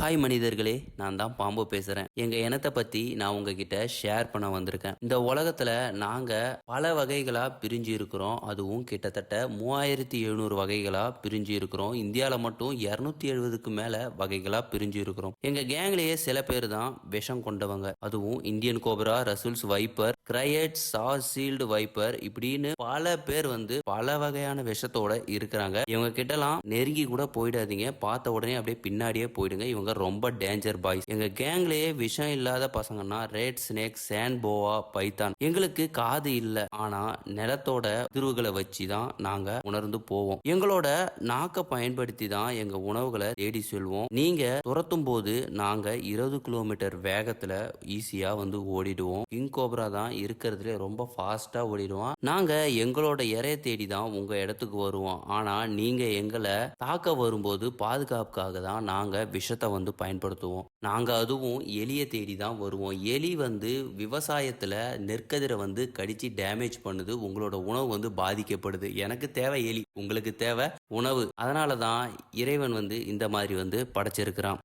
Hi மனிதர்களே நான் தான் பாம்பு பேசுறேன். எங்க இனத்தை பத்தி நான் உங்ககிட்ட ஷேர் பண்ண வந்திருக்கேன். இந்த உலகத்துல நாங்க பல வகைகளா பிரிஞ்சு இருக்கிறோம். அதுவும் கிட்டத்தட்ட மூவாயிரத்தி எழுநூறு வகைகளா பிரிஞ்சு இருக்கிறோம். இந்தியாவில் மட்டும் இருநூத்தி எழுபதுக்கு மேல வகைகளா பிரிஞ்சு இருக்கிறோம். எங்க கேங்லேயே சில பேர் தான் விஷம் கொண்டவங்க. அதுவும் இந்தியன் கோபரா ரசூல்ஸ் வைப்பர் கிரையட் சா சீல்டு வைப்பர் இப்படின்னு பல பேர் வந்து பல வகையான விஷத்தோட இருக்கிறாங்க. இவங்க கிட்டலாம் நெருங்கி கூட போயிடாதீங்க. பார்த்த உடனே அப்படியே பின்னாடியே போயிடுங்க. இவங்க ரொம்ப டேஞ்சர் பாய்ஸ் எங்க கேங்லயே விஷம் இல்லாத பசங்கன்னா ரெட் ஸ்னேக் சேன் போவா பைத்தான் எங்களுக்கு காது இல்ல. ஆனா நிலத்தோட தீர்வுகளை வச்சு தான் நாங்க உணர்ந்து போவோம். எங்களோட நாக்க பயன்படுத்தி தான் எங்க உணவுகளை தேடி செல்வோம். நீங்க துரத்தும் போது நாங்க இருபது கிலோமீட்டர் வேகத்துல ஈஸியா வந்து ஓடிடுவோம். கிங் கோப்ரா தான் இருக்கிறதுல ரொம்ப ஃபாஸ்டா ஓடிடுவோம் நாங்க எங்களோட இறைய தேடி தான் உங்க இடத்துக்கு வருவோம். ஆனா நீங்க எங்களை தாக்க வரும்போது பாதுகாப்புக்காக தான் நாங்க விஷத்தை வந்து பயன்படுத்துவோம். நாங்கள் அதுவும் எலியை தேடி தான் வருவோம். எலி வந்து விவசாயத்தில் நெற்கதிரை வந்து கடித்து டேமேஜ் பண்ணுது. உங்களோட உணவு வந்து பாதிக்கப்படுது. எனக்கு தேவை எலி. உங்களுக்கு தேவை உணவு. அதனால தான் இறைவன் வந்து இந்த மாதிரி வந்து படைச்சிருக்கிறான்.